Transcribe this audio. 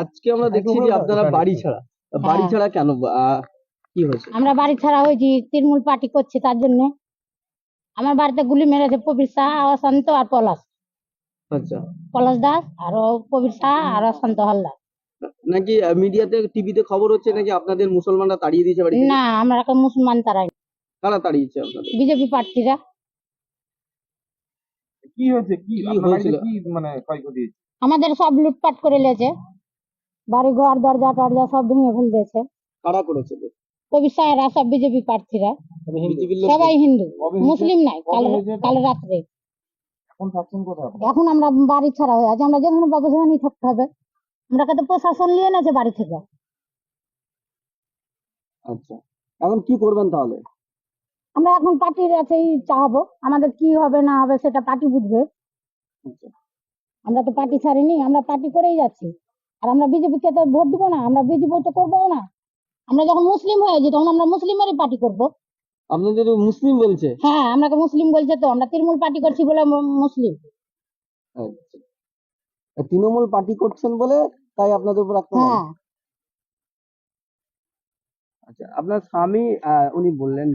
আজকে আমরা দেখছি যে আপনারা বাড়ি ছাড়া। বাড়ি হ্যাঁ। ছাড়া কেন কি হয়েছে? আমরা বাড়ি ছাড়া হয়েছি তৃণমূল পার্টি করছে তার জন্য। আমার বাড়িতে গুলি মেরেছে প্রবীর শাহ অশান্ত আর পলাশ। আচ্ছা। পলাশ দাস আর প্রবীর শাহ আর অশান্ত হালদার। নাকি মিডিয়াতে টিভিতে খবর হচ্ছে নাকি আপনাদের মুসলমানরা তাড়িয়ে দিয়েছে বাড়ি থেকে? না আমরা এখন মুসলমান তারাই কারা তাড়িয়েছে আপনাদের? বিজেপি প্রার্থীরা। কি হয়েছে? কি হয়েছিল? কি মানে ক্ষয়ক্ষতি হয়েছে? আমাদের সব লুটপাট করে লেছে বাড়ি ঘর দরজা টরজা সব ভেঙে ফেল দিয়েছে। কারা করেছে? প্রবীর শাহরা সব বিজেপি প্রার্থীরা। সবাই হিন্দু মুসলিম নাই কাল কবে? কাল রাত্রে। এখন আমরা বাড়ি ছাড়া হয়ে আছি আমরা যেখানে পাবো সেখানেই থাকতে হবে। আমরা তো প্রশাসন নিয়ে নেছে বাড়ি থেকে। আচ্ছা এখন কি করবেন তাহলে? আমরা এখন পার্টির কাছেই চাহাবো আমাদের কি হবে না হবে সেটা পার্টি বুঝবে। আচ্ছা। আমরা তো পার্টি ছাড়িনি আমরা পার্টি করেই যাচ্ছি। আর আমরা বিজেপিকে তো ভোট দিব না আমরা বিজেপি তো করব না। আমরা যখন মুসলিম হয়েছি তখন আমরা মুসলিমেরই পার্টি করব। আপনাদের মুসলিম বলছে হ্যাঁ আমরাকে মুসলিম বলছে তো আমরা তৃণমূল পার্টি করছি বলে মুসলিম। আচ্ছা। তৃণমূল পার্টি করছেন বলে তাই আপনাদের উপর আক্রমণ? হ্যাঁ। আচ্ছা আপনার স্বামী উনি বললেন